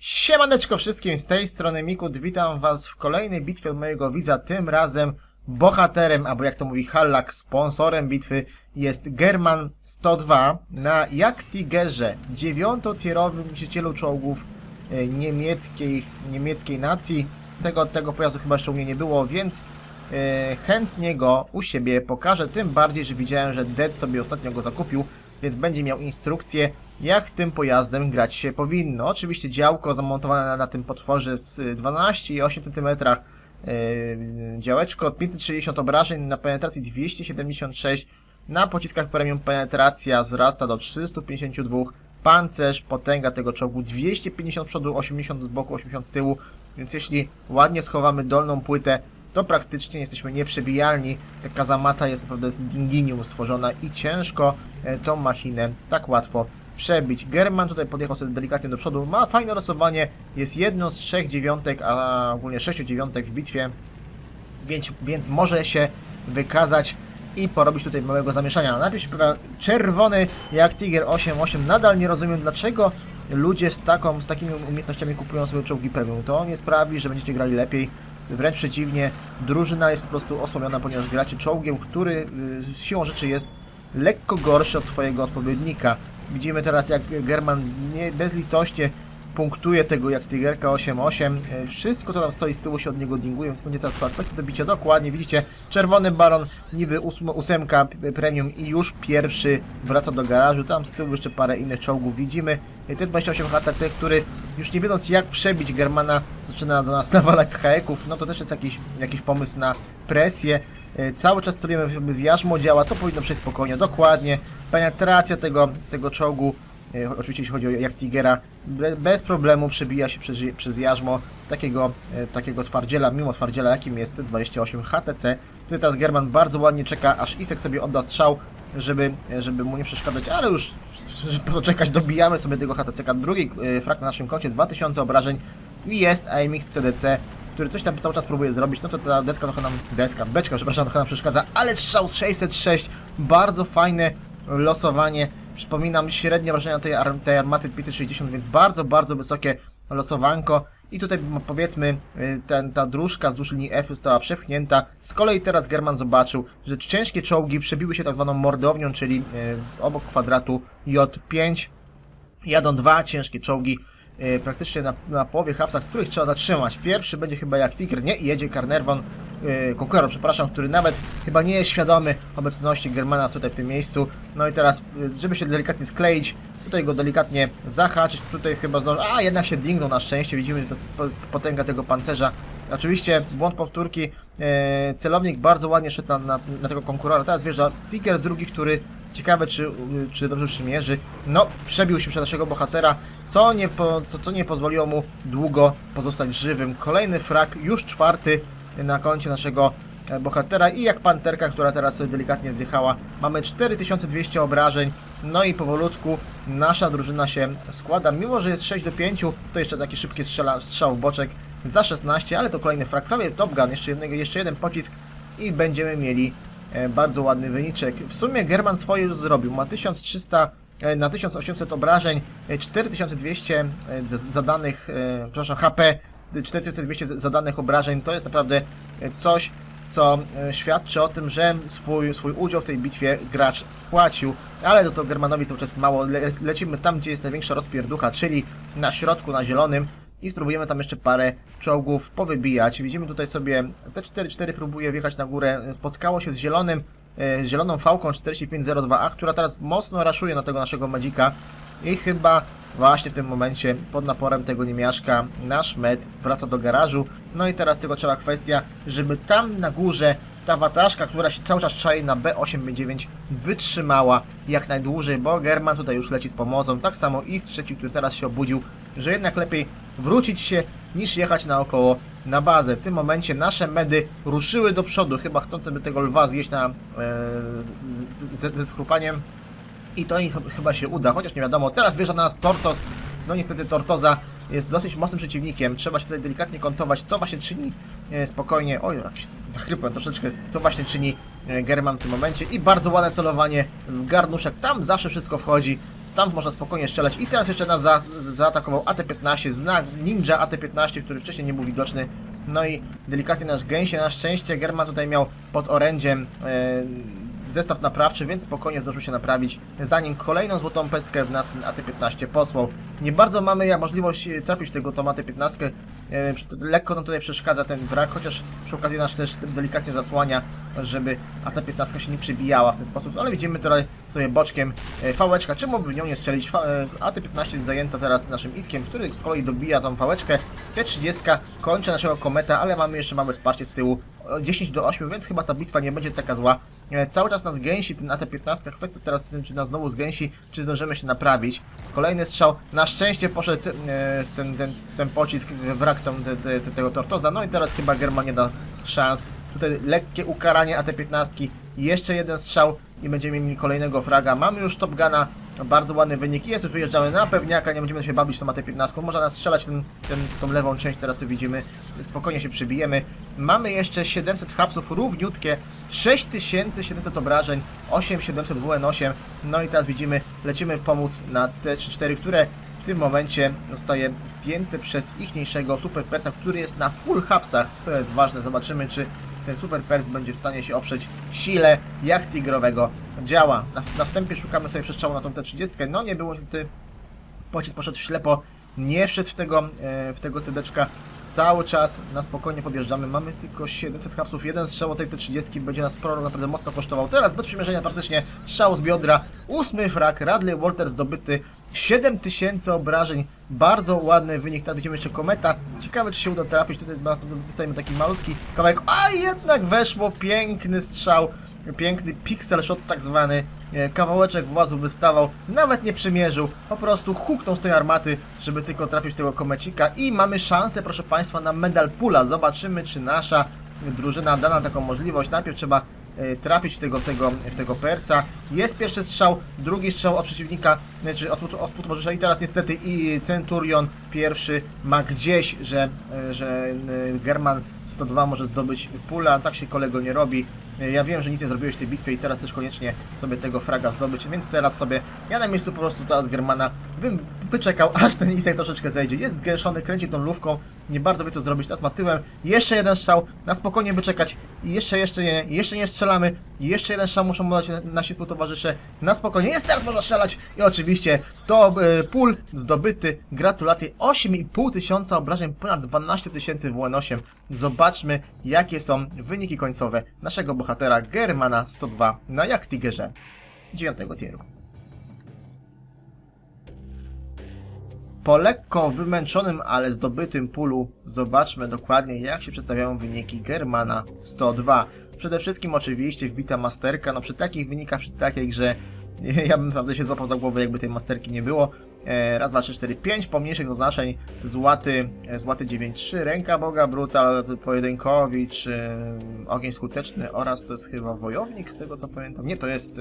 Siemaneczko wszystkim, z tej strony Mikut, witam was w kolejnej bitwie mojego widza, tym razem bohaterem, albo jak to mówi Hallak, sponsorem bitwy jest German 102 na Jaktigerze, dziewiątotierowym niszczycielu czołgów e, niemieckiej, niemieckiej nacji. Tego, tego pojazdu chyba jeszcze u mnie nie było, więc e, chętnie go u siebie pokażę, tym bardziej, że widziałem, że Dead sobie ostatnio go zakupił, więc będzie miał instrukcję, jak tym pojazdem grać się powinno. Oczywiście działko zamontowane na, tym potworze z y, 12,8 cm, yy, działeczko 560 obrażeń na penetracji 276, na pociskach premium penetracja wzrasta do 352, pancerz, potęga tego czołgu 250 przodu, 80 z boku, 80 z tyłu, więc jeśli ładnie schowamy dolną płytę, to praktycznie jesteśmy nieprzebijalni. Ta kazamata jest naprawdę z dinginium stworzona i ciężko e, tą machinę tak łatwo przebić. German tutaj podjechał sobie delikatnie do przodu, ma fajne losowanie, jest jedną z trzech dziewiątek, a ogólnie sześciu dziewiątek w bitwie, więc, więc może się wykazać i porobić tutaj małego zamieszania. Śpiewa czerwony jak Tiger 8.8. Nadal nie rozumiem dlaczego ludzie z, taką, z takimi umiejętnościami kupują sobie czołgi premium. To nie sprawi, że będziecie grali lepiej. Wręcz przeciwnie, drużyna jest po prostu osłabiona, ponieważ gracie czołgiem, który y, siłą rzeczy jest lekko gorszy od swojego odpowiednika. Widzimy teraz jak German nie, bezlitośnie punktuje tego jak Tygerka 8-8. E, Wszystko co tam stoi z tyłu się od niego dinguje, więc będzie teraz kwestia do bicia dokładnie. Widzicie, czerwony baron, niby ósm- ósemka p- premium i już pierwszy wraca do garażu. Tam z tyłu jeszcze parę innych czołgów widzimy. E, T28 HTC, który już nie wiedząc jak przebić Germana, zaczyna do nas nawalać z haeków. No to też jest jakiś, jakiś pomysł na presję. E, Cały czas celujemy w jarzmo działa, to powinno przejść spokojnie, dokładnie. Penetracja tego, tego czołgu E, Oczywiście jeśli chodzi o jak Tigera, be- bez problemu przebija się przez, przez jarzmo takiego, e, takiego twardziela, mimo twardziela jakim jest T28 HTC. Tutaj teraz German bardzo ładnie czeka, aż Isek sobie odda strzał, żeby, e, żeby mu nie przeszkadzać, ale już żeby poczekać, dobijamy sobie tego HTC. Drugi frak na naszym koncie, 2000 obrażeń i jest AMX CDC, który coś tam cały czas próbuje zrobić, no to ta deska trochę nam, deska, beczka, przepraszam, trochę nam przeszkadza, ale strzał z 606, bardzo fajne losowanie, Przypominam, średnie obrażenia tej, ar tej armaty 560, więc bardzo, bardzo wysokie losowanko. I tutaj powiedzmy, y, ten, ta dróżka wzdłuż linii F została przepchnięta. Z kolei teraz German zobaczył, że ciężkie czołgi przebiły się tak zwaną mordownią, czyli y, obok kwadratu J5. Jadą dwa ciężkie czołgi y, praktycznie na, na połowie hapsach, których trzeba zatrzymać. Pierwszy będzie chyba jak Tiger, nie, i jedzie Carnervon, yy, przepraszam, który nawet chyba nie jest świadomy obecności Germana tutaj w tym miejscu. No i teraz, y, żeby się delikatnie skleić, tutaj go delikatnie zahaczyć, tutaj chyba zdąży, a jednak się dingnął na szczęście, widzimy, że to jest po- potęga tego pancerza. Oczywiście błąd powtórki, e, celownik bardzo ładnie szedł na, na, na tego konkurora, teraz wjeżdża Tiger drugi, który ciekawe czy, y, czy dobrze przymierzy, no przebił się przez naszego bohatera, co nie, po, co, co nie pozwoliło mu długo pozostać żywym. Kolejny frak, już czwarty na koncie naszego e, bohatera i jak panterka, która teraz sobie delikatnie zjechała. Mamy 4200 obrażeń, no i powolutku nasza drużyna się składa. Mimo, że jest 6 do 5, to jeszcze taki szybki strzela, strzał w boczek za 16, ale to kolejny frak, prawie Top Gun, jeszcze, jednego, jeszcze jeden pocisk i będziemy mieli e, bardzo ładny wyniczek. W sumie German swoje już zrobił, ma 1300 e, na 1800 obrażeń, e, 4200 e, z- zadanych, przepraszam, HP, 4200 z- zadanych obrażeń, to jest naprawdę e, coś, co e, świadczy o tym, że swój, swój udział w tej bitwie gracz spłacił, ale to, to Germanowi cały czas mało, Le, lecimy tam, gdzie jest największa rozpierducha, czyli na środku, na zielonym. I spróbujemy tam jeszcze parę czołgów powybijać. Widzimy tutaj sobie T44 próbuje wjechać na górę, spotkało się z zielonym, e, zieloną fałką 4502A, która teraz mocno raszuje na tego naszego Madzika i chyba właśnie w tym momencie pod naporem tego niemiaszka nasz med wraca do garażu. No i teraz tylko trzeba kwestia, żeby tam na górze ta wataszka, która się cały czas czai na B8-B9 wytrzymała jak najdłużej, bo German tutaj już leci z pomocą. Tak samo Ist trzeci, który teraz się obudził, że jednak lepiej wrócić się niż jechać naokoło na bazę. W tym momencie nasze medy ruszyły do przodu, chyba chcąc by tego lwa zjeść na, e, z, z, z, ze skrupaniem. I to im ch- chyba się uda, chociaż nie wiadomo. Teraz wjeżdża na nas Tortos. No niestety Tortoza jest dosyć mocnym przeciwnikiem. Trzeba się tutaj delikatnie kontować. To właśnie czyni e, spokojnie. Oj, zachrypłem troszeczkę. To właśnie czyni e, German w tym momencie. I bardzo ładne celowanie w garnuszek. Tam zawsze wszystko wchodzi. tam można spokojnie strzelać. I teraz jeszcze nas za, zaatakował AT-15, znak Ninja AT-15, który wcześniej nie był widoczny. No i delikatnie nasz gęsie, na szczęście German tutaj miał pod orędziem e, zestaw naprawczy, więc spokojnie zdążył się naprawić, zanim kolejną złotą pestkę w nas ten AT-15 posłał. Nie bardzo mamy ja możliwość e, trafić tego tą AT-15, e, lekko nam tutaj przeszkadza ten wrak, chociaż przy okazji nas też delikatnie zasłania, żeby AT-15 się nie przebijała w ten sposób, ale widzimy tutaj sobie boczkiem e, fałeczka, czemu by nią nie strzelić? Fa- e, AT-15 jest zajęta teraz naszym iskiem, który z kolei dobija tą fałeczkę. T-30 kończy naszego kometa, ale mamy jeszcze małe wsparcie z tyłu, o 10 do 8, więc chyba ta bitwa nie będzie taka zła. E, Cały czas nas gęsi ten AT-15, kwestia teraz czy nas znowu zgęsi, czy zdążymy się naprawić. Kolejny strzał, na szczęście poszedł e, ten, ten, ten pocisk, wrak te, te, te, tego Tortoza, no i teraz chyba German nie da szans. Tutaj lekkie ukaranie AT-15, jeszcze jeden strzał i będziemy mieli kolejnego fraga. Mamy już Top Guna, bardzo ładny wynik. Jest już wyjeżdżamy na pewniaka, nie będziemy się bawić tą AT-15. Można nas strzelać ten, ten, tą lewą część, teraz to widzimy. Spokojnie się przybijemy. Mamy jeszcze 700 hapsów, równiutkie. 6700 obrażeń, 8700 WN8. No i teraz widzimy, lecimy pomóc na T-34, które w tym momencie zostaje zdjęte przez ichniejszego Super Persa, który jest na full hapsach. To jest ważne, zobaczymy czy ten Super Pers będzie w stanie się oprzeć sile jak tigrowego działa. Na, na wstępie szukamy sobie przestrzału na tą T30, no nie było niestety, pocisk poszedł ślepo, nie wszedł w tego, e, w tego tydeczka. Cały czas na spokojnie podjeżdżamy, mamy tylko 700 hapsów, jeden strzał tej T30 będzie nas prolog naprawdę mocno kosztował. Teraz bez przymierzenia praktycznie strzał z biodra, ósmy frak, Radley Walter zdobyty, 7000 obrażeń, bardzo ładny wynik, tam widzimy jeszcze kometa, ciekawe czy się uda trafić, tutaj dostajemy taki malutki kawałek, a jednak weszło, piękny strzał, piękny pixel shot tak zwany, e, kawałeczek włazu wystawał, nawet nie przymierzył, po prostu huknął z tej armaty, żeby tylko trafić tego komecika. I mamy szansę, proszę Państwa, na medal pula, zobaczymy czy nasza drużyna da nam taką możliwość, najpierw trzeba trafić w tego, w tego, w tego Persa. Jest pierwszy strzał, drugi strzał od przeciwnika, znaczy od, od współtowarzysza i teraz niestety i Centurion pierwszy ma gdzieś, że, e, że e, German 102 może zdobyć pula, tak się kolego nie robi. E, Ja wiem, że nic nie zrobiłeś w tej bitwie i teraz też koniecznie sobie tego fraga zdobyć, więc teraz sobie, ja na miejscu po prostu teraz Germana bym wyczekał, aż ten Isek troszeczkę zejdzie. Jest zgęszony, kręci tą lówką, nie bardzo wie co zrobić, teraz ma tyłem, jeszcze jeden strzał, na spokojnie wyczekać, jeszcze, jeszcze nie, jeszcze nie strzelamy, jeszcze jeden strzał muszą dać nasi współtowarzysze, na spokojnie, jest teraz można strzelać. I oczywiście to e, pól zdobyty, gratulacje, 8,5 tysiąca obrażeń, ponad 12 tysięcy WN8, zobaczmy jakie są wyniki końcowe naszego bohatera Germana 102 na Jaktigerze 9 tieru. Po lekko wymęczonym, ale zdobytym pulu zobaczmy dokładnie jak się przedstawiają wyniki Germana 102. Przede wszystkim oczywiście wbita masterka, no przy takich wynikach, przy takiej grze ja bym naprawdę się złapał za głowę jakby tej masterki nie było. E, raz, dwa, trzy, cztery, pięć pomniejszych oznaczeń, złaty, e, złaty 9-3, ręka Boga, brutal, pojedynkowicz, e, ogień skuteczny oraz to jest chyba wojownik z tego co pamiętam. Nie, to jest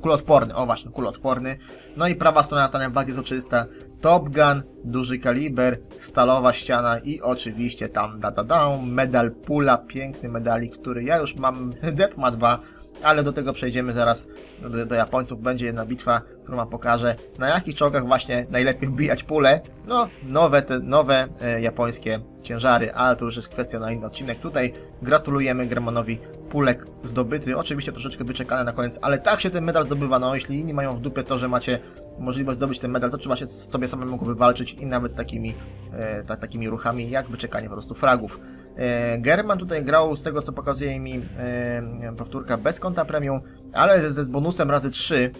kuloodporny, o właśnie, kuloodporny. No i prawa strona ta najbardziej soczysta, Top Gun, duży kaliber, stalowa ściana i oczywiście tam da da da, medal pula, piękny medalik, który ja już mam, Deathma 2, ale do tego przejdziemy zaraz do, do Japońców. Będzie jedna bitwa, którą wam pokażę, na jakich czołgach właśnie najlepiej wbijać pule. No, nowe, te, nowe e, japońskie ciężary, ale to już jest kwestia na inny odcinek. Tutaj gratulujemy Germanowi pulek zdobyty, oczywiście troszeczkę wyczekany na koniec, ale tak się ten medal zdobywa, no jeśli inni mają w dupie to, że macie możliwość zdobyć ten medal, to trzeba się z- sobie samemu go wywalczyć i nawet takimi, e, ta, takimi ruchami jak wyczekanie po prostu fragów. E, German tutaj grał z tego co pokazuje mi e, powtórka bez konta premium, ale ze z bonusem razy 3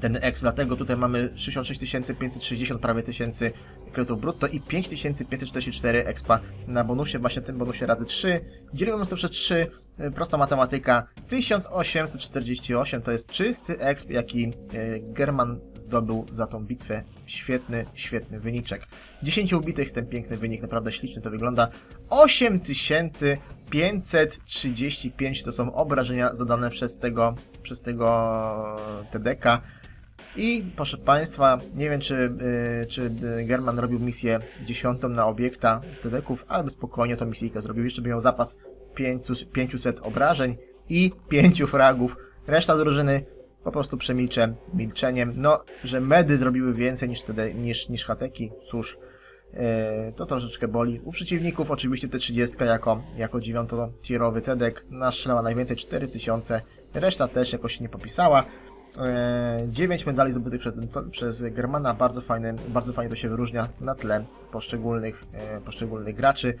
ten X, dlatego tutaj mamy 66 560 prawie tysięcy kredytów brutto i 5544 expa na bonusie, właśnie tym bonusie razy 3. Dzielimy to przez 3, y, prosta matematyka, 1848 to jest czysty exp, jaki y, German zdobył za tą bitwę. Świetny, świetny wyniczek. 10 ubitych, ten piękny wynik, naprawdę ślicznie to wygląda. 8535 to są obrażenia zadane przez tego, przez tego TDK. I proszę Państwa, nie wiem czy, y, czy y, German robił misję dziesiątą na obiekta z TDK-ów, ale by spokojnie tą misyjkę zrobił. Jeszcze by miał zapas 500, 500 obrażeń i 5 fragów. Reszta drużyny po prostu przemilczę milczeniem. No, że medy zrobiły więcej niż, wtedy, niż, niż hateki, cóż, e, to troszeczkę boli. U przeciwników oczywiście T30 jako, jako 9-tierowy Tedek naszczela najwięcej 4000, reszta też jakoś się nie popisała. E, 9 medali zdobytych przez, przez Germana, bardzo, fajny, bardzo fajnie to się wyróżnia na tle poszczególnych, e, poszczególnych graczy.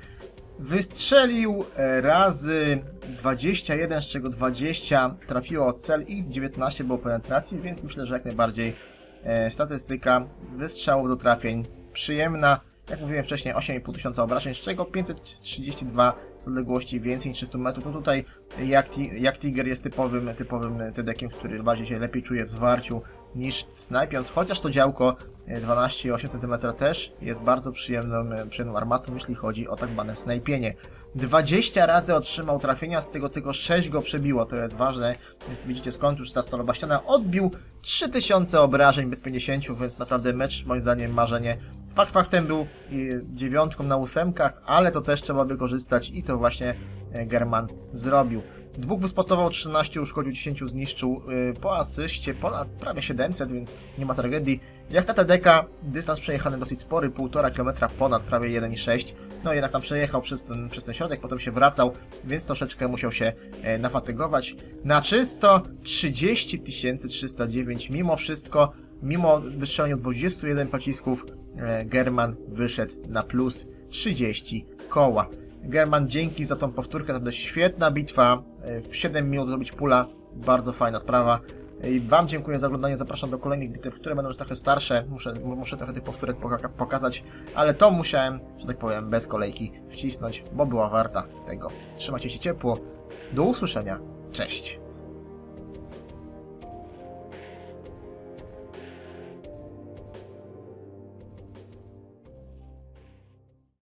Wystrzelił e, razy 21, z czego 20 trafiło w cel i 19 było penetracji, więc myślę, że jak najbardziej e, statystyka wystrzałów do trafień przyjemna. Jak mówiłem wcześniej, 8,5 tysiąca obrażeń, z czego 532 z odległości więcej niż 300 metrów. No tutaj jak, jak Tiger jest typowym, typowym TD-kiem, który bardziej się lepiej czuje w zwarciu niż snajpiąc, chociaż to działko e, 12,8 cm też jest bardzo przyjemną, e, przyjemną armatą, jeśli chodzi o tak zwane snajpienie. 20 razy otrzymał trafienia, z tego tylko 6 go przebiło, to jest ważne, więc widzicie skąd już ta stalowa ściana odbił 3000 obrażeń bez 50, więc naprawdę mecz moim zdaniem marzenie. Fakt faktem był y, dziewiątką na ósemkach, ale to też trzeba wykorzystać i to właśnie e, German zrobił. Dwóch wyspotował, 13 uszkodził, 10 zniszczył y, po asyście, ponad prawie 700, więc nie ma tragedii. Jak ta TDK, dystans przejechany dosyć spory, 1,5 km ponad, prawie 1,6. No jednak tam przejechał przez ten, przez ten środek, potem się wracał, więc troszeczkę musiał się e, nafatygować. Na czysto 30 309, mimo wszystko, mimo wystrzelenia 21 pocisków, German wyszedł na plus 30 koła. German, dzięki za tą powtórkę, naprawdę świetna bitwa. E, W 7 minut zrobić pula, bardzo fajna sprawa. E, I Wam dziękuję za oglądanie, zapraszam do kolejnych bitew, które będą już trochę starsze. Muszę, muszę trochę tych powtórek poka- pokazać, ale to musiałem, że tak powiem, bez kolejki wcisnąć, bo była warta tego. Trzymajcie się ciepło. Do usłyszenia. Cześć.